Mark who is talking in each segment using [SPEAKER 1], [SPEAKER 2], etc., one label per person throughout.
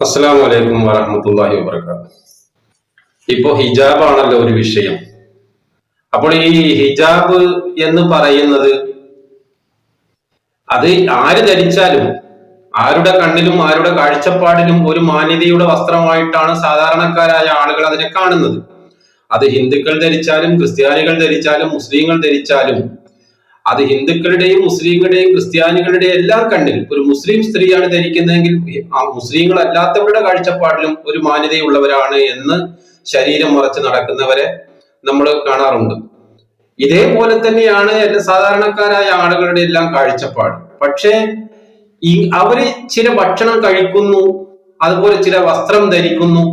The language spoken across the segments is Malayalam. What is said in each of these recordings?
[SPEAKER 1] അസ്സാം വലൈക്കും വരഹമത്തല്ലാഹി വാബർക്കാത്തു ഇപ്പോ ഹിജാബ് ആണല്ലോ ഒരു വിഷയം. അപ്പോൾ ഈ ഹിജാബ് എന്ന് പറയുന്നത് അത് ആര് ധരിച്ചാലും ആരുടെ കണ്ണിലും ആരുടെ കാഴ്ചപ്പാടിലും ഒരു മാന്യതയുടെ വസ്ത്രമായിട്ടാണ് സാധാരണക്കാരായ ആളുകൾ അതിനെ കാണുന്നത്. അത് ഹിന്ദുക്കൾ ധരിച്ചാലും ക്രിസ്ത്യാനികൾ ധരിച്ചാലും മുസ്ലിങ്ങൾ ധരിച്ചാലും അത് ഹിന്ദുക്കളുടെയും മുസ്ലിങ്ങളുടെയും ക്രിസ്ത്യാനികളുടെയും എല്ലാം കണ്ണിൽ ഒരു മുസ്ലിം സ്ത്രീയാണ് ധരിക്കുന്നതെങ്കിൽ ആ മുസ്ലിങ്ങൾ അല്ലാത്തവരുടെ കാഴ്ചപ്പാടിലും ഒരു മാന്യതയുള്ളവരാണ് എന്ന് ശരീരം മറച്ച് നടക്കുന്നവരെ നമ്മൾ കാണാറുണ്ട്. ഇതേപോലെ തന്നെയാണ് സാധാരണക്കാരായ ആളുകളുടെ എല്ലാം കാഴ്ചപ്പാട്. പക്ഷേ ഈ അവർ ചില ഭക്ഷണം കഴിക്കുന്നു അതുപോലെ ചില വസ്ത്രം ധരിക്കുന്നു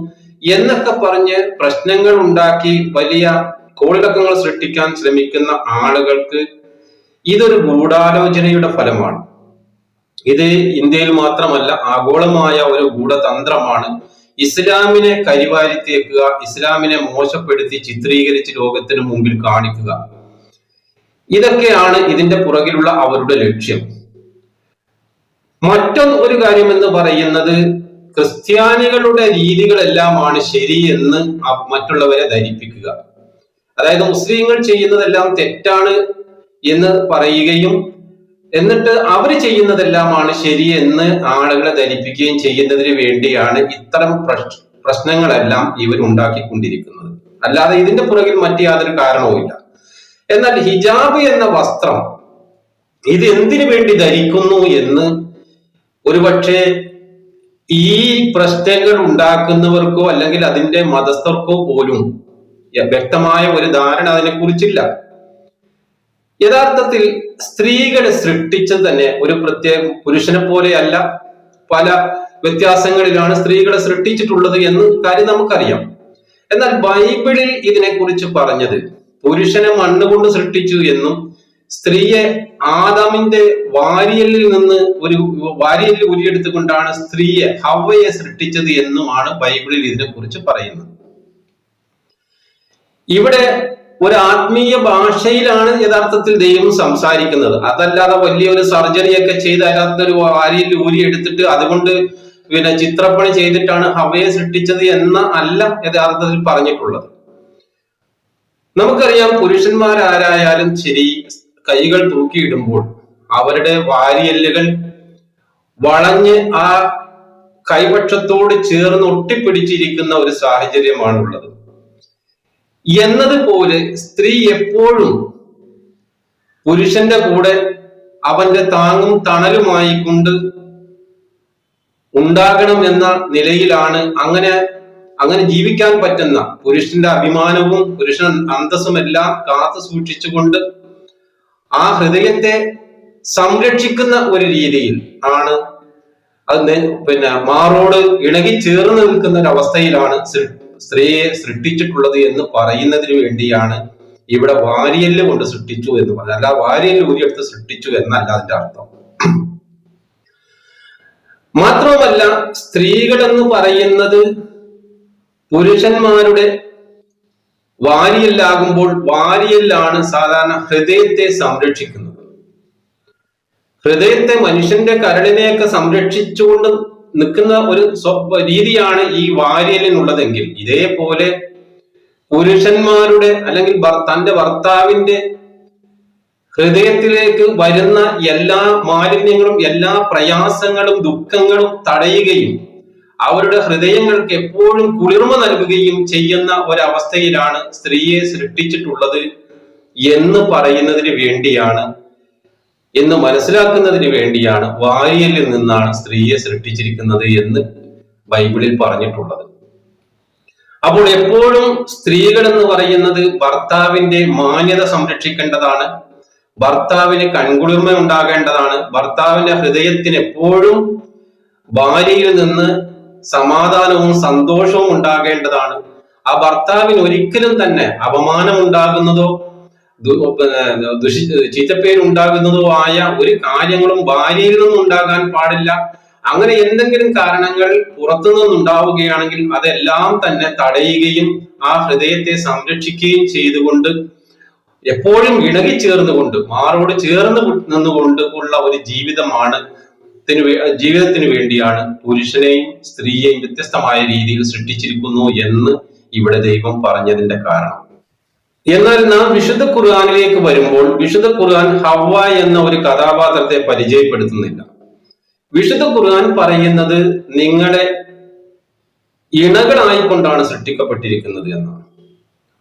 [SPEAKER 1] എന്നൊക്കെ പറഞ്ഞ് പ്രശ്നങ്ങൾ ഉണ്ടാക്കി വലിയ കോളിളക്കങ്ങൾ സൃഷ്ടിക്കാൻ ശ്രമിക്കുന്ന ആളുകൾക്ക് ഇതൊരു ഗൂഢാലോചനയുടെ ഫലമാണ്. ഇത് ഇന്ത്യയിൽ മാത്രമല്ല ആഗോളമായ ഒരു ഗൂഢതന്ത്രമാണ്. ഇസ്ലാമിനെ കരിവാരിത്തേക്കുക ഇസ്ലാമിനെ മോശപ്പെടുത്തി ചിത്രീകരിച്ച് ലോകത്തിന് മുമ്പിൽ കാണിക്കുക. ഇതൊക്കെയാണ് ഇതിന്റെ പുറകിലുള്ള അവരുടെ ലക്ഷ്യം. മറ്റൊന്ന് ഒരു കാര്യം എന്ന് പറയുന്നത് ക്രിസ്ത്യാനികളുടെ രീതികളെല്ലാമാണ് ശരി എന്ന് അ- മറ്റുള്ളവരെ ധരിപ്പിക്കുക. അതായത് മുസ്ലിങ്ങൾ ചെയ്യുന്നതെല്ലാം തെറ്റാണ് എന്ന് പറയുകയും എന്നിട്ട് അവർ ചെയ്യുന്നതെല്ലാമാണ് ശരി എന്ന് ആളുകളെ ധരിപ്പിക്കുകയും ചെയ്യുന്നതിന് വേണ്ടിയാണ് ഇത്തരം പ്രശ്- പ്രശ്നങ്ങളെല്ലാം ഇവർ ഉണ്ടാക്കിക്കൊണ്ടിരിക്കുന്നത്. അല്ലാതെ ഇതിന്റെ പുറകിൽ മറ്റു യാതൊരു കാരണവുമില്ല എന്നാൽ ഹിജാബ് എന്ന വസ്ത്രം ഇത് എന്തിനു വേണ്ടി ധരിക്കുന്നു എന്ന് ഒരുപക്ഷെ ഈ പ്രശ്നങ്ങൾ ഉണ്ടാക്കുന്നവർക്കോ അല്ലെങ്കിൽ അതിന്റെ മതസ്ഥർക്കോ പോലും വ്യക്തമായ ഒരു ധാരണ അതിനെ കുറിച്ചില്ല യഥാർത്ഥത്തിൽ സ്ത്രീകളെ സൃഷ്ടിച്ചത് തന്നെ ഒരു പ്രത്യേക പുരുഷനെ പോലെയല്ല. പല വ്യത്യാസങ്ങളിലാണ് സ്ത്രീകളെ സൃഷ്ടിച്ചിട്ടുള്ളത് എന്ന് കാര്യം നമുക്കറിയാം. എന്നാൽ ബൈബിളിൽ ഇതിനെക്കുറിച്ച് പറഞ്ഞത് പുരുഷനെ മണ്ണുകൊണ്ട് സൃഷ്ടിച്ചു എന്നും സ്ത്രീയെ ആദാമിന്റെ വാരിയലിൽ നിന്ന് ഒരു വാരിയലിൽ ഉരിയെടുത്തുകൊണ്ടാണ് സ്ത്രീയെ ഹവയെ സൃഷ്ടിച്ചത് എന്നുമാണ് ബൈബിളിൽ ഇതിനെക്കുറിച്ച് പറയുന്നത്. ഇവിടെ ഒരു ആത്മീയ ഭാഷയിലാണ് യഥാർത്ഥത്തിൽ ദൈവം സംസാരിക്കുന്നത്. അതല്ലാതെ വലിയൊരു സർജറിയൊക്കെ ചെയ്ത് അതിനകത്ത് ഒരു വാരിയിൽ ഊരി എടുത്തിട്ട് അതുകൊണ്ട് പിന്നെ ചിത്രപ്പണി ചെയ്തിട്ടാണ് ഹവയെ സൃഷ്ടിച്ചത് എന്ന അല്ല യഥാർത്ഥത്തിൽ പറഞ്ഞിട്ടുള്ളത്. നമുക്കറിയാം പുരുഷന്മാരാരായാലും ശരി കൈകൾ തൂക്കിയിടുമ്പോൾ അവരുടെ വാരിയല്ലുകൾ വളഞ്ഞ് ആ കൈപക്ഷത്തോട് ചേർന്ന് ഒട്ടിപ്പിടിച്ചിരിക്കുന്ന ഒരു സാഹചര്യമാണുള്ളത്. എന്നതുപോലെ സ്ത്രീ എപ്പോഴും പുരുഷന്റെ കൂടെ അവന്റെ താങ്ങും തണലുമായി കൊണ്ട് ഉണ്ടാകണം എന്ന നിലയിലാണ് അങ്ങനെ അങ്ങനെ ജീവിക്കാൻ പറ്റുന്ന പുരുഷന്റെ അഭിമാനവും പുരുഷൻ അന്തസ്സും എല്ലാം കാത്തു സൂക്ഷിച്ചുകൊണ്ട് ആ ഹൃദയത്തെ സംരക്ഷിക്കുന്ന ഒരു രീതിയിൽ ആണ് അത് പിന്നെ മാറോട് ഇണകി ചേർന്ന് നിൽക്കുന്ന ഒരു അവസ്ഥയിലാണ് സ്ത്രീയെ സൃഷ്ടിച്ചിട്ടുള്ളത് എന്ന് പറയുന്നതിന് വേണ്ടിയാണ് ഇവിടെ വാരിയൽ കൊണ്ട് സൃഷ്ടിച്ചു എന്ന് പറഞ്ഞത്. അല്ല വാരിയൽ ഊരിയെടുത്ത് സൃഷ്ടിച്ചു എന്നല്ല അതിന്റെ അർത്ഥം. മാത്രവുമല്ല സ്ത്രീകൾ എന്ന് പറയുന്നത് പുരുഷന്മാരുടെ വാരിയല്ലാകുമ്പോൾ വാരിയല്ലാണ് സാധാരണ ഹൃദയത്തെ സംരക്ഷിക്കുന്നത്. ഹൃദയത്തെ മനുഷ്യന്റെ കരളിനെയൊക്കെ സംരക്ഷിച്ചുകൊണ്ട് നിൽക്കുന്ന ഒരു രീതിയാണ് ഈ വാര്യലിനുള്ളതെങ്കിൽ ഇതേപോലെ പുരുഷന്മാരുടെ അല്ലെങ്കിൽ തന്റെ ഭർത്താവിന്റെ ഹൃദയത്തിലേക്ക് വരുന്ന എല്ലാ മാലിന്യങ്ങളും എല്ലാ പ്രയാസങ്ങളും ദുഃഖങ്ങളും തടയുകയും അവരുടെ ഹൃദയങ്ങൾക്ക് എപ്പോഴും കുളിർമ നൽകുകയും ചെയ്യുന്ന ഒരവസ്ഥയിലാണ് സ്ത്രീയെ സൃഷ്ടിച്ചിട്ടുള്ളത് എന്ന് പറയുന്നതിന് വേണ്ടിയാണ് എന്ന് മനസ്സിലാക്കുന്നതിന് വേണ്ടിയാണ് വാരിയലിൽ നിന്നാണ് സ്ത്രീയെ സൃഷ്ടിച്ചിരിക്കുന്നത് എന്ന് ബൈബിളിൽ പറഞ്ഞിട്ടുള്ളത്. അപ്പോൾ എപ്പോഴും സ്ത്രീകൾ എന്ന് പറയുന്നത് ഭർത്താവിന്റെ മാന്യത സംരക്ഷിക്കേണ്ടതാണ് ഭർത്താവിന് കൺകുളിർമ ഉണ്ടാകേണ്ടതാണ് ഭർത്താവിന്റെ ഹൃദയത്തിന് എപ്പോഴും ഭാര്യയിൽ നിന്ന് സമാധാനവും സന്തോഷവും ഉണ്ടാകേണ്ടതാണ്. ആ ഭർത്താവിന് ഒരിക്കലും തന്നെ അപമാനം ഉണ്ടാകുന്നതോ ചീത്തപ്പേരുണ്ടാകുന്നതോ ആയ ഒരു കാര്യങ്ങളും ഭാര്യയിൽ നിന്നും ഉണ്ടാകാൻ പാടില്ല. അങ്ങനെ എന്തെങ്കിലും കാരണങ്ങൾ പുറത്തു നിന്നുണ്ടാവുകയാണെങ്കിൽ അതെല്ലാം തന്നെ തടയുകയും ആ ഹൃദയത്തെ സംരക്ഷിക്കുകയും ചെയ്തുകൊണ്ട് എപ്പോഴും ഇണകി ചേർന്നുകൊണ്ട് മാറോട് ചേർന്ന് നിന്നുകൊണ്ട് ഉള്ള ഒരു ജീവിതമാണ് ത്തിന് ജീവിതത്തിന് വേണ്ടിയാണ് പുരുഷനെയും സ്ത്രീയെയും വ്യത്യസ്തമായ രീതിയിൽ സൃഷ്ടിച്ചിരിക്കുന്നു എന്ന് ഇവിടെ ദൈവം പറഞ്ഞതിന്റെ കാരണം. എന്നാൽ നാം വിശുദ്ധ ഖുർആാനിലേക്ക് വരുമ്പോൾ വിശുദ്ധ ഖുർആൻ ഹവ എന്ന ഒരു കഥാപാത്രത്തെ പരിചയപ്പെടുത്തുന്നില്ല. വിശുദ്ധ ഖുർആൻ പറയുന്നത് നിങ്ങളെ ഇണകളായിക്കൊണ്ടാണ് സൃഷ്ടിക്കപ്പെട്ടിരിക്കുന്നത് എന്നാണ്.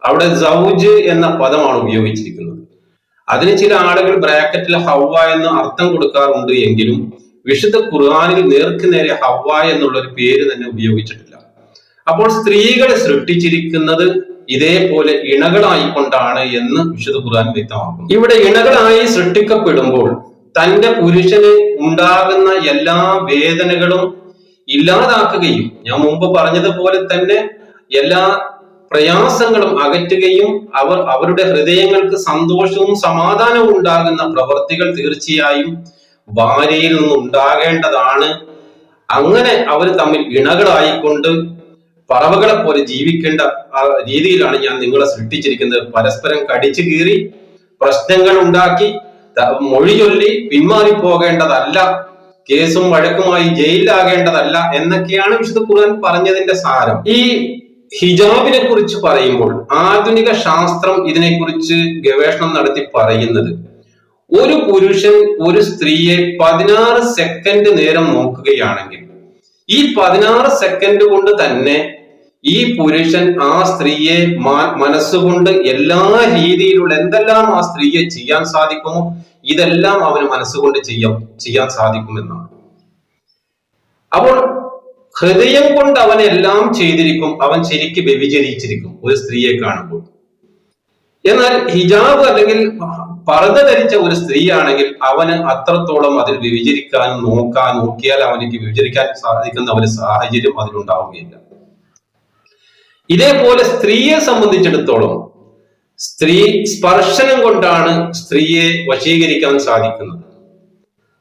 [SPEAKER 1] അവിടെ സൗജ് എന്ന പദമാണ് ഉപയോഗിച്ചിരിക്കുന്നത്. അതിന് ചില ആളുകൾ ബ്രാക്കറ്റിൽ ഹവ എന്ന് അർത്ഥം കൊടുക്കാറുണ്ട് എങ്കിലും വിശുദ്ധ ഖുർആാനിൽ നേർക്ക് നേരെ ഹവ എന്നുള്ള ഒരു പേര് തന്നെ ഉപയോഗിച്ചിട്ടില്ല. അപ്പോൾ സ്ത്രീകളെ സൃഷ്ടിച്ചിരിക്കുന്നത് ഇതേപോലെ ഇണകളായിക്കൊണ്ടാണ് എന്ന് വിശുദ്ധ ഖുർആൻ വ്യക്തമാക്കുന്നു. ഇവിടെ ഇണകളായി സൃഷ്ടിക്കപ്പെടുമ്പോൾ തന്റെ പുരുഷന് ഉണ്ടാകുന്ന എല്ലാ വേദനകളും ഇല്ലാതാക്കുകയും ഞാൻ മുമ്പ് പറഞ്ഞതുപോലെ തന്നെ എല്ലാ പ്രയാസങ്ങളും അകറ്റുകയും അവർ അവരുടെ ഹൃദയങ്ങൾക്ക് സന്തോഷവും സമാധാനവും ഉണ്ടാകുന്ന പ്രവൃത്തികൾ തീർച്ചയായും ഭാര്യയിൽ നിന്ന് ഉണ്ടാകേണ്ടതാണ് അങ്ങനെ അവർ തമ്മിൽ ഇണകളായിക്കൊണ്ട് പറവകളെ പോലെ ജീവിക്കേണ്ട രീതിയിലാണ് ഞാൻ നിങ്ങളെ സൃഷ്ടിച്ചിരിക്കുന്നത്. പരസ്പരം കടിച്ചു കീറി പ്രശ്നങ്ങൾ ഉണ്ടാക്കി മൊഴി ചൊല്ലി പിന്മാറി പോകേണ്ടതല്ല കേസും വഴക്കുമായി ജയിലിലാകേണ്ടതല്ല എന്നൊക്കെയാണ് വിശുദ്ധ ഖുർആൻ പറഞ്ഞതിന്റെ സാരം. ഈ ഹിജാബിനെ കുറിച്ച് പറയുമ്പോൾ ആധുനിക ശാസ്ത്രം ഇതിനെക്കുറിച്ച് ഗവേഷണം നടത്തി പറയുന്നത് ഒരു പുരുഷൻ ഒരു സ്ത്രീയെ പതിനാറ് സെക്കൻഡ് നേരം നോക്കുകയാണെങ്കിൽ ഈ പതിനാറ് സെക്കൻഡ് കൊണ്ട് തന്നെ ഈ പുരുഷൻ ആ സ്ത്രീയെ മനസ്സുകൊണ്ട് എല്ലാ രീതിയിലുള്ള എന്തെല്ലാം ആ സ്ത്രീയെ ചെയ്യാൻ സാധിക്കുമോ ഇതെല്ലാം അവന് മനസ്സുകൊണ്ട് ചെയ്യാം ചെയ്യാൻ സാധിക്കുമെന്നാണ്. അപ്പോൾ ഹൃദയം കൊണ്ട് അവൻ എല്ലാം ചെയ്തിരിക്കും അവൻ ശരിക്ക് വ്യഭിചരിച്ചിരിക്കും ഒരു സ്ത്രീയെ കാണുമ്പോൾ. എന്നാൽ ഹിജാബ് അല്ലെങ്കിൽ പറഞ്ഞു ധരിച്ച ഒരു സ്ത്രീയാണെങ്കിൽ അവന് അത്രത്തോളം അതിൽ വ്യഭിചരിക്കാൻ നോക്കാൻ നോക്കിയാൽ അവനിക്ക് വ്യഭിചരിക്കാൻ സാധിക്കുന്ന ഒരു സാഹചര്യം അതിലുണ്ടാവുകയില്ല. ഇതേപോലെ സ്ത്രീയെ സംബന്ധിച്ചിടത്തോളം സ്ത്രീ സ്പർശനം കൊണ്ടാണ് സ്ത്രീയെ വശീകരിക്കാൻ സാധിക്കുന്നത്.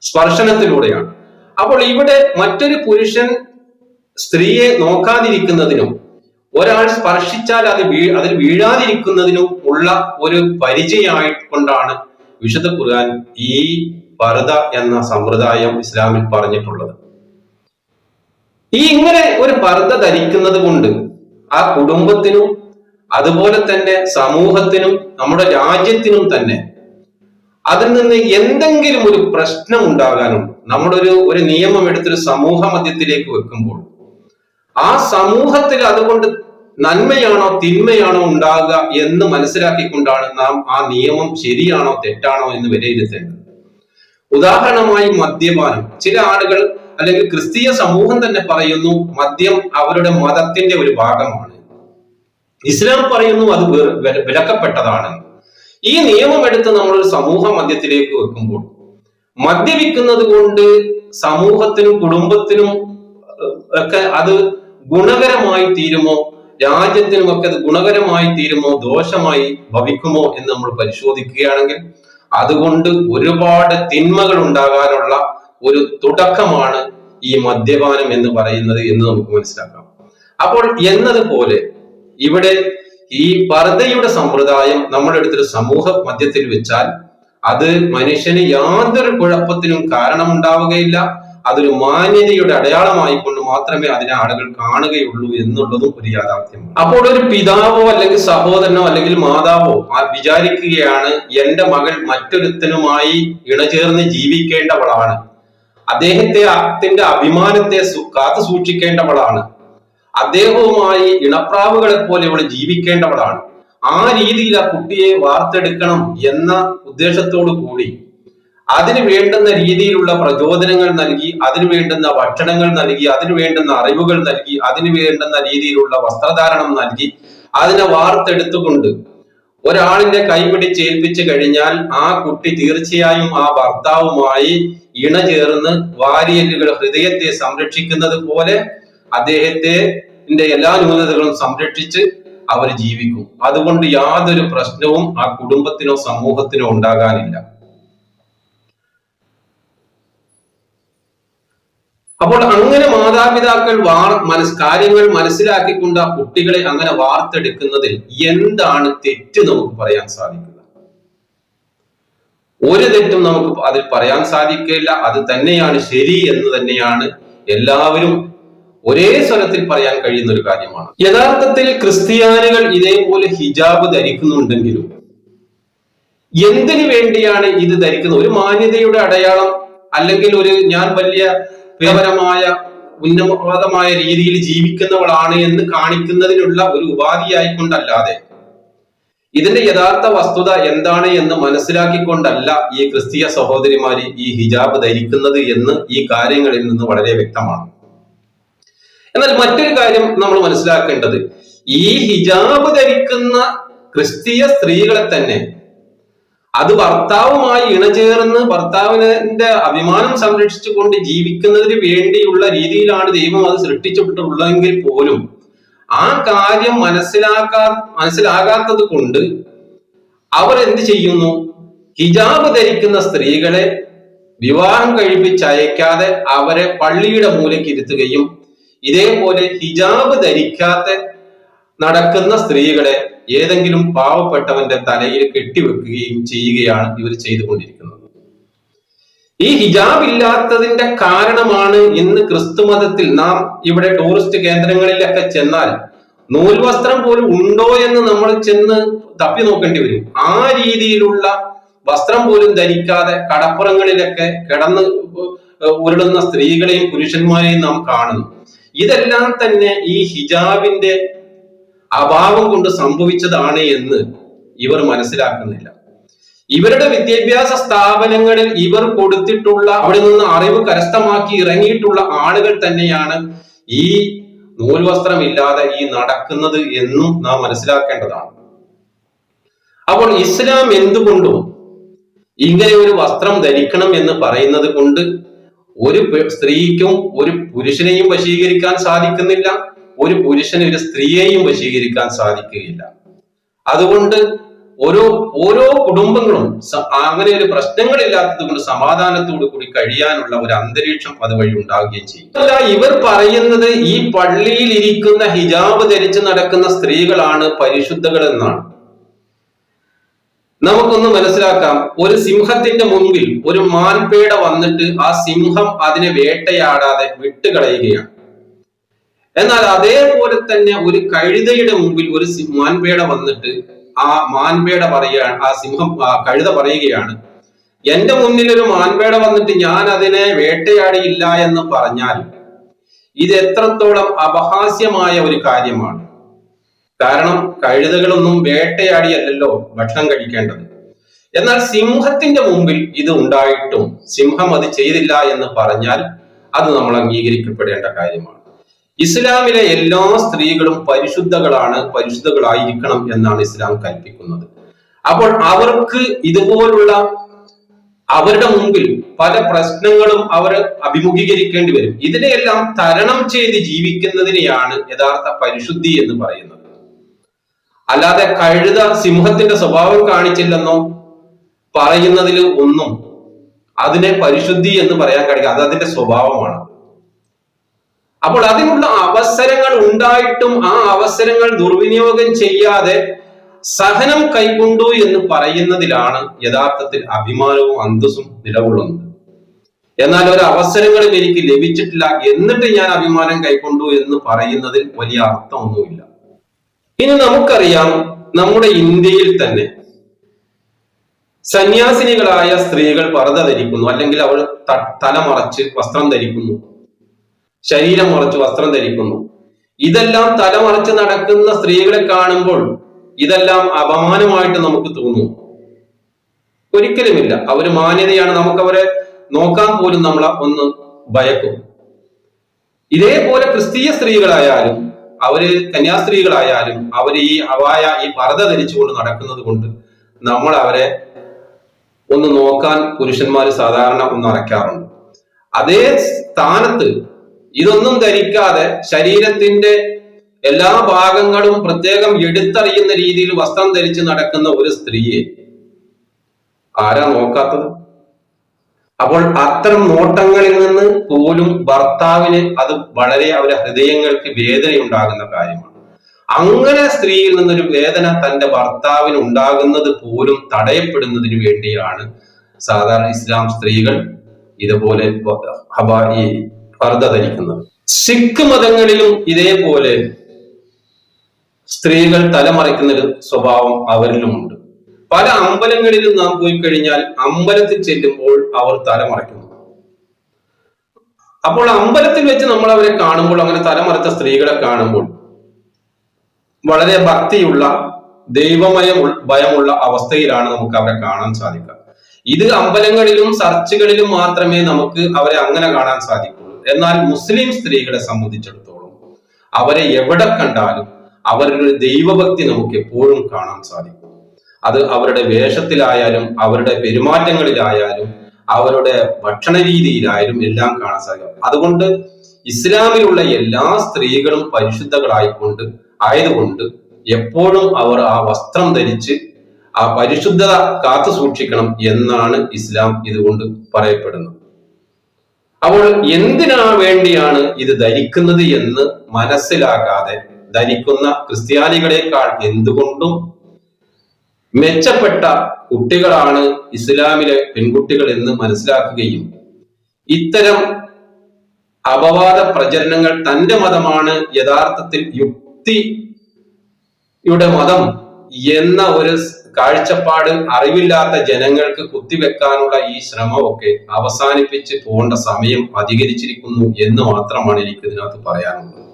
[SPEAKER 1] സ്പർശനത്തിലൂടെയാണ്. അപ്പോൾ ഇവിടെ മറ്റൊരു പുരുഷൻ സ്ത്രീയെ നോക്കാതിരിക്കുന്നതിനും ഒരാൾ സ്പർശിച്ചാൽ അത് വീ അതിൽ വീഴാതിരിക്കുന്നതിനും ഉള്ള ഒരു പരിചയമായി കൊണ്ടാണ് വിശുദ്ധ ഖുർആൻ ഈ പർദ എന്ന സമ്പ്രദായം ഇസ്ലാമിൽ പറഞ്ഞിട്ടുള്ളത്. ഈ ഇങ്ങനെ ഒരു പർദ ധരിക്കുന്നത് കൊണ്ട് ആ കുടുംബത്തിനും അതുപോലെ തന്നെ സമൂഹത്തിനും നമ്മുടെ രാജ്യത്തിനും തന്നെ അതിൽ നിന്ന് എന്തെങ്കിലും ഒരു പ്രശ്നം ഉണ്ടാകാനുണ്ട്. നമ്മളൊരു ഒരു നിയമം എടുത്തൊരു സമൂഹ മധ്യത്തിലേക്ക് വെക്കുമ്പോൾ ആ സമൂഹത്തിൽ അതുകൊണ്ട് നന്മയാണോ തിന്മയാണോ ഉണ്ടാകുക എന്ന് മനസ്സിലാക്കിക്കൊണ്ടാണ് നാം ആ നിയമം ശരിയാണോ തെറ്റാണോ എന്ന് വിലയിരുത്തേണ്ടത്. ഉദാഹരണമായി മദ്യപാനം. ചില ആളുകൾ അല്ലെങ്കിൽ ക്രിസ്തീയ സമൂഹം തന്നെ പറയുന്നു മദ്യം അവരുടെ മതത്തിന്റെ ഒരു ഭാഗമാണ്. ഇസ്ലാം പറയുന്നു അത് വിലക്കപ്പെട്ടതാണ്. ഈ നിയമം എടുത്ത് നമ്മൾ ഒരു സമൂഹ മദ്യത്തിലേക്ക് വെക്കുമ്പോൾ മദ്യപിക്കുന്നത് കൊണ്ട് സമൂഹത്തിനും കുടുംബത്തിനും ഒക്കെ അത് ഗുണകരമായി തീരുമോ? രാജ്യത്തിനും ഒക്കെ അത് ഗുണകരമായി തീരുമോ? ദോഷമായി ഭവിക്കുമോ എന്ന് നമ്മൾ പരിശോധിക്കുകയാണെങ്കിൽ അതുകൊണ്ട് ഒരുപാട് തിന്മകൾ ഉണ്ടാകാനുള്ള ഒരു തുടക്കമാണ് ഈ മദ്യപാനം എന്ന് പറയുന്നത് എന്ന് നമുക്ക് മനസ്സിലാക്കാം. അപ്പോൾ എന്നതുപോലെ ഇവിടെ ഈ പർദ്ദയുടെ സമ്പ്രദായം നമ്മുടെ അടുത്തൊരു സമൂഹ മധ്യത്തിൽ വെച്ചാൽ അത് മനുഷ്യന് യാതൊരു കുഴപ്പത്തിനും കാരണമുണ്ടാവുകയില്ല. അതൊരു മാന്യതയുടെ അടയാളമായി കൊണ്ട് മാത്രമേ അതിനെ ആളുകൾ കാണുകയുള്ളൂ എന്നുള്ളതും ഒരു യാഥാർത്ഥ്യമാണ്. അപ്പോൾ ഒരു പിതാവോ അല്ലെങ്കിൽ സഹോദരനോ അല്ലെങ്കിൽ മാതാവോ വിചാരിക്കുകയാണ് എന്റെ മകൾ മറ്റൊരുത്തനുമായി ഇണചേർന്ന് ജീവിക്കേണ്ടവളാണ്. അദ്ദേഹത്തെ അത്തിന്റെ അഭിമാനത്തെ കാത്തു സൂക്ഷിക്കേണ്ടവളാണ്. അദ്ദേഹവുമായി ഇണപ്രാവുകളെ പോലെ ഇവൾ ജീവിക്കേണ്ടവളാണ്. ആ രീതിയിൽ ആ കുട്ടിയെ വാർത്തെടുക്കണം എന്ന ഉദ്ദേശത്തോടു കൂടി അതിന് വേണ്ടുന്ന രീതിയിലുള്ള പ്രചോദനങ്ങൾ നൽകി അതിന് വേണ്ടുന്ന ഭക്ഷണങ്ങൾ നൽകി അതിന് വേണ്ടുന്ന അറിവുകൾ നൽകി അതിന് വേണ്ടുന്ന രീതിയിലുള്ള വസ്ത്രധാരണം നൽകി അതിനെ വാർത്തെടുത്തുകൊണ്ട് ഒരാളിന്റെ കൈപിടിച്ച് ഏൽപ്പിച്ചു കഴിഞ്ഞാൽ ആ കുട്ടി തീർച്ചയായും ആ ഭർത്താവുമായി ഇണചേർന്ന് വാരിയല്ലുകൾ ഹൃദയത്തെ സംരക്ഷിക്കുന്നത് പോലെ അദ്ദേഹത്തെ എല്ലാ ന്യൂനതകളും സംരക്ഷിച്ച് അവർ ജീവിക്കും. അതുകൊണ്ട് യാതൊരു പ്രശ്നവും ആ കുടുംബത്തിനോ സമൂഹത്തിനോ ഉണ്ടാകാനില്ല. അപ്പോൾ അങ്ങനെ മാതാപിതാക്കൾ വാർ മനസ് കാര്യങ്ങൾ മനസ്സിലാക്കിക്കൊണ്ട് ആ കുട്ടികളെ അങ്ങനെ വാർത്തെടുക്കുന്നതിൽ എന്താണ് തെറ്റ് നമുക്ക് പറയാൻ സാധിക്കുക? ഒരു തെറ്റും നമുക്ക് അതിൽ പറയാൻ സാധിക്കില്ല അത് തന്നെയാണ് ശരി എന്ന് തന്നെയാണ് എല്ലാവരും ഒരേ സ്വരത്തിൽ പറയാൻ കഴിയുന്ന ഒരു കാര്യമാണ്. യഥാർത്ഥത്തിൽ ക്രിസ്ത്യാനികൾ ഇതേപോലെ ഹിജാബ് ധരിക്കുന്നുണ്ടെങ്കിലും എന്തിനു വേണ്ടിയാണ് ഇത് ധരിക്കുന്നത്? ഒരു മാന്യതയുടെ അടയാളം അല്ലെങ്കിൽ ഒരു ഞാൻ വലിയ വ്യവരമായ ഉന്നതമായ രീതിയിൽ ജീവിക്കുന്നവളാണ് എന്ന് കാണിക്കുന്നതിനുള്ള ഒരു ഉപാധിയായിക്കൊണ്ടല്ലാതെ ഇതിന്റെ യഥാർത്ഥ വസ്തുത എന്താണ് എന്ന് മനസ്സിലാക്കിക്കൊണ്ടല്ല ഈ ക്രിസ്തീയ സഹോദരിമാര് ഈ ഹിജാബ് ധരിക്കുന്നത് എന്ന് ഈ കാര്യങ്ങളിൽ നിന്ന് വളരെ വ്യക്തമാണ്. എന്നാൽ മറ്റൊരു കാര്യം നമ്മൾ മനസ്സിലാക്കേണ്ടത്. ഈ ഹിജാബ് ധരിക്കുന്ന ക്രിസ്തീയ സ്ത്രീകളെ തന്നെ അത് ഭർത്താവുമായി ഇണചേർന്ന് ഭർത്താവിന്റെ അഭിമാനം സംരക്ഷിച്ചുകൊണ്ട് ജീവിക്കുന്നതിന് വേണ്ടിയുള്ള രീതിയിലാണ് ദൈവം അത് സൃഷ്ടിച്ചിട്ടുള്ളതെങ്കിൽ പോലും ആ കാര്യം മനസ്സിലാക്കാ മനസ്സിലാകാത്തത് കൊണ്ട് അവർ എന്ത് ചെയ്യുന്നു? ഹിജാബ് ധരിക്കുന്ന സ്ത്രീകളെ വിവാഹം കഴിപ്പിച്ചയക്കാതെ അവരെ പള്ളിയുടെ മൂലയ്ക്ക് ഇരുത്തുകയും ഇതേപോലെ ഹിജാബ് ധരിക്കാത്ത നടക്കുന്ന സ്ത്രീകളെ ഏതെങ്കിലും പാവപ്പെട്ടവന്റെ തലയിൽ കെട്ടിവെക്കുകയും ചെയ്യുകയാണ് ഇവർ ചെയ്തുകൊണ്ടിരിക്കുന്നത്. ഈ ഹിജാബ് ഇല്ലാത്തതിന്റെ കാരണമാണ് ഇന്ന് ക്രിസ്തു മതത്തിൽ നാം ഇവിടെ ടൂറിസ്റ്റ് കേന്ദ്രങ്ങളിലൊക്കെ ചെന്നാൽ നൂൽവസ്ത്രം പോലും ഉണ്ടോ എന്ന് നമ്മൾ ചെന്ന് തപ്പി നോക്കേണ്ടി വരും. ആ രീതിയിലുള്ള വസ്ത്രം പോലും ധരിക്കാതെ കടപ്പുറങ്ങളിലൊക്കെ കിടന്ന് ഉരുളുന്ന സ്ത്രീകളെയും പുരുഷന്മാരെയും നാം കാണുന്നു. ഇതെല്ലാം തന്നെ ഈ ഹിജാബിന്റെ അഭാവം കൊണ്ട് സംഭവിച്ചതാണ് എന്ന് ഇവർ മനസ്സിലാക്കുന്നില്ല. ഇവരുടെ വിദ്യാഭ്യാസ സ്ഥാപനങ്ങളിൽ ഇവർ കൊടുത്തിട്ടുള്ള അവിടെ നിന്ന് അറിവ് കരസ്ഥമാക്കി ഇറങ്ങിയിട്ടുള്ള ആളുകൾ തന്നെയാണ് ഈ നൂൽവസ്ത്രമില്ലാതെ ഈ നടക്കുന്നത് എന്നും നാം മനസ്സിലാക്കേണ്ടതാണ്. അപ്പോൾ ഇസ്ലാം എന്തുകൊണ്ടും ഇങ്ങനെ ഒരു വസ്ത്രം ധരിക്കണം എന്ന് പറയുന്നത് കൊണ്ട് ഒരു സ്ത്രീക്കും ഒരു പുരുഷനെയും വശീകരിക്കാൻ സാധിക്കുന്നില്ല. ഒരു പുരുഷന് ഒരു സ്ത്രീയെയും വശീകരിക്കാൻ സാധിക്കുകയില്ല. അതുകൊണ്ട് ഓരോ ഓരോ കുടുംബങ്ങളും അങ്ങനെ ഒരു പ്രശ്നങ്ങളില്ലാത്തത് കൊണ്ട് സമാധാനത്തോടു കൂടി കഴിയാനുള്ള ഒരു അന്തരീക്ഷം അതുവഴി ഉണ്ടാവുകയും ചെയ്യും. അല്ല ഇവർ പറയുന്നത് ഈ പള്ളിയിൽ ഇരിക്കുന്ന ഹിജാബ് ധരിച്ച് നടക്കുന്ന സ്ത്രീകളാണ് പരിശുദ്ധകൾ എന്നാണ് നമുക്കൊന്ന് മനസ്സിലാക്കാം ഒരു സിംഹത്തിന്റെ മുമ്പിൽ ഒരു മാൻപേട വന്നിട്ട് ആ സിംഹം അതിനെ വേട്ടയാടാതെ വിട്ടുകളയുകയാണ്. എന്നാൽ അതേപോലെ തന്നെ ഒരു കഴുതയുടെ മുമ്പിൽ ഒരു മാൻപേട വന്നിട്ട് ആ മാൻപേട പറയുകയാണ് ആ സിംഹം കഴുത പറയുകയാണ് എന്റെ മുന്നിൽ ഒരു മാൻപേട വന്നിട്ട് ഞാൻ അതിനെ വേട്ടയാടിയില്ല എന്ന് പറഞ്ഞാൽ ഇത് എത്രത്തോളം അപഹാസ്യമായ ഒരു കാര്യമാണ്. കാരണം കഴുതകളൊന്നും വേട്ടയാടിയല്ലല്ലോ ഭക്ഷണം കഴിക്കേണ്ടത്. എന്നാൽ സിംഹത്തിന്റെ മുമ്പിൽ ഇത് ഉണ്ടായിട്ടും സിംഹം അത് ചെയ്തില്ല എന്ന് പറഞ്ഞാൽ അത് നമ്മൾ അംഗീകരിക്കപ്പെടേണ്ട കാര്യമാണ്. ഇസ്ലാമിലെ എല്ലാ സ്ത്രീകളും പരിശുദ്ധകളാണ് പരിശുദ്ധകളായിരിക്കണം എന്നാണ് ഇസ്ലാം കൽപ്പിക്കുന്നത്. അപ്പോൾ അവർക്ക് ഇതുപോലുള്ള അവരുടെ മുമ്പിൽ പല പ്രശ്നങ്ങളും അവർ അഭിമുഖീകരിക്കേണ്ടി വരും. ഇതിനെയെല്ലാം തരണം ചെയ്ത് ജീവിക്കുന്നതിനെയാണ് യഥാർത്ഥ പരിശുദ്ധി എന്ന് പറയുന്നത്. അല്ലാതെ കഴുത സിംഹത്തിന്റെ സ്വഭാവം കാണിച്ചില്ലെന്നോ പറയുന്നതിൽ ഒന്നും അതിനെ പരിശുദ്ധി എന്ന് പറയാൻ കഴിയില്ല. അത് അതിന്റെ സ്വഭാവമാണ്. അപ്പോൾ അതിനുള്ള അവസരങ്ങൾ ഉണ്ടായിട്ടും ആ അവസരങ്ങൾ ദുർവിനിയോഗം ചെയ്യാതെ സഹനം കൈക്കൊണ്ടു എന്ന് പറയുന്നതിലാണ് യഥാർത്ഥത്തിൽ അഭിമാനവും അന്തസ്സും നിലകൊള്ളുന്നത്. എന്നാൽ ഒരു അവസരങ്ങളും എനിക്ക് ലഭിച്ചിട്ടില്ല എന്നിട്ട് ഞാൻ അഭിമാനം കൈക്കൊണ്ടു എന്ന് പറയുന്നതിൽ വലിയ അർത്ഥമൊന്നുമില്ല. ഇനി നമുക്കറിയാം നമ്മുടെ ഇന്ത്യയിൽ തന്നെ സന്യാസിനികളായ സ്ത്രീകൾ പർദ്ദ ധരിക്കുന്നു അല്ലെങ്കിൽ അവൾ തല മറച്ച് വസ്ത്രം ധരിക്കുന്നു ശരീരം മറച്ച് വസ്ത്രം ധരിക്കുന്നു. ഇതെല്ലാം തലമറച്ച് നടക്കുന്ന സ്ത്രീകളെ കാണുമ്പോൾ ഇതെല്ലാം അപമാനമായിട്ട് നമുക്ക് തോന്നും. ഒരിക്കലുമില്ല. അവർ മാന്യതയാണ്. നമുക്ക് അവരെ നോക്കാൻ പോലും നമ്മൾ ഒന്ന് ഭയക്കും. ഇതേപോലെ ക്രിസ്തീയ സ്ത്രീകളായാലും അവർ കന്യാസ്ത്രീകളായാലും അവർ ഈ അവായ ഈ പർദ്ദ ധരിച്ചുകൊണ്ട് നടക്കുന്നത് കൊണ്ട് നമ്മൾ അവരെ ഒന്ന് നോക്കാൻ പുരുഷന്മാർ സാധാരണ ഒന്ന് അറയ്ക്കാറുണ്ട്. അതേ സ്ഥാനത്ത് ഇതൊന്നും ധരിക്കാതെ ശരീരത്തിന്റെ എല്ലാ ഭാഗങ്ങളും പ്രത്യേകം എടുത്തറിയുന്ന രീതിയിൽ വസ്ത്രം ധരിച്ച് നടക്കുന്ന ഒരു സ്ത്രീയെ ആരാ നോക്കാത്തത്? അപ്പോൾ അത്തരം നോട്ടങ്ങളിൽ നിന്ന് പോലും ഭർത്താവിന് അത് വളരെ അവരുടെ ഹൃദയങ്ങൾക്ക് വേദന ഉണ്ടാകുന്ന കാര്യമാണ്. അങ്ങനെ സ്ത്രീയിൽ നിന്നൊരു വേദന തന്റെ ഭർത്താവിന് ഉണ്ടാകുന്നത് പോലും തടയപ്പെടുന്നതിന് വേണ്ടിയാണ് സാധാരണ ഇസ്ലാം സ്ത്രീകൾ ഇതുപോലെ ഹബായി ധരിക്കുന്നത്. സിഖ് മതങ്ങളിലും ഇതേപോലെ സ്ത്രീകൾ തലമറയ്ക്കുന്ന ഒരു സ്വഭാവം അവരിലുമുണ്ട്. പല അമ്പലങ്ങളിലും നാം പോയി കഴിഞ്ഞാൽ അമ്പലത്തിൽ ചെല്ലുമ്പോൾ അവർ തലമറയ്ക്കുന്നു അപ്പോൾ അമ്പലത്തിൽ വെച്ച് നമ്മൾ അവരെ കാണുമ്പോൾ അങ്ങനെ തലമറച്ച സ്ത്രീകളെ കാണുമ്പോൾ വളരെ ഭക്തിയുള്ള ദൈവമയ ഭയമുള്ള അവസ്ഥയിലാണ് നമുക്ക് അവരെ കാണാൻ സാധിക്കുക. ഇത് അമ്പലങ്ങളിലും ചർച്ചുകളിലും മാത്രമേ നമുക്ക് അവരെ അങ്ങനെ കാണാൻ സാധിക്കുള്ളൂ. എന്നാൽ മുസ്ലിം സ്ത്രീകളെ സംബന്ധിച്ചിടത്തോളം അവരെ എവിടെ കണ്ടാലും അവരുടെ ദൈവഭക്തി നമുക്ക് എപ്പോഴും കാണാൻ സാധിക്കും. അത് അവരുടെ വേഷത്തിലായാലും അവരുടെ പെരുമാറ്റങ്ങളിലായാലും അവരുടെ ഭക്ഷണ രീതിയിലായാലും എല്ലാം കാണാൻ സാധിക്കും. അതുകൊണ്ട് ഇസ്ലാമിലുള്ള എല്ലാ സ്ത്രീകളും പരിശുദ്ധകളായിക്കൊണ്ട് ആയതുകൊണ്ട് എപ്പോഴും അവർ ആ വസ്ത്രം ധരിച്ച് ആ പരിശുദ്ധത കാത്തു സൂക്ഷിക്കണം എന്നാണ് ഇസ്ലാം ഇതുകൊണ്ട് പറയപ്പെടുന്നത്. അപ്പോൾ എന്തിനാ വേണ്ടിയാണ് ഇത് ധരിക്കുന്നത് എന്ന് മനസ്സിലാക്കാതെ ധരിക്കുന്ന ക്രിസ്ത്യാനികളെക്കാൾ എന്തുകൊണ്ടും മെച്ചപ്പെട്ട കുട്ടികളാണ് ഇസ്ലാമിലെ പെൺകുട്ടികൾ എന്ന് മനസ്സിലാക്കുകയും ഇത്തരം അപവാദ പ്രചരണങ്ങൾ തന്റെ മതമാണ് യഥാർത്ഥത്തിൽ യുക്തിയുടെ മതം എന്ന ഒരു കാഴ്ചപ്പാട് അറിവില്ലാത്ത ജനങ്ങൾക്ക് കുത്തിവെക്കാനുള്ള ഈ ശ്രമമൊക്കെ അവസാനിപ്പിച്ച് പോകേണ്ട സമയം അധികരിച്ചിരിക്കുന്നു എന്ന് മാത്രമാണ് എനിക്ക് ഇതിനകത്ത് പറയാനുള്ളത്.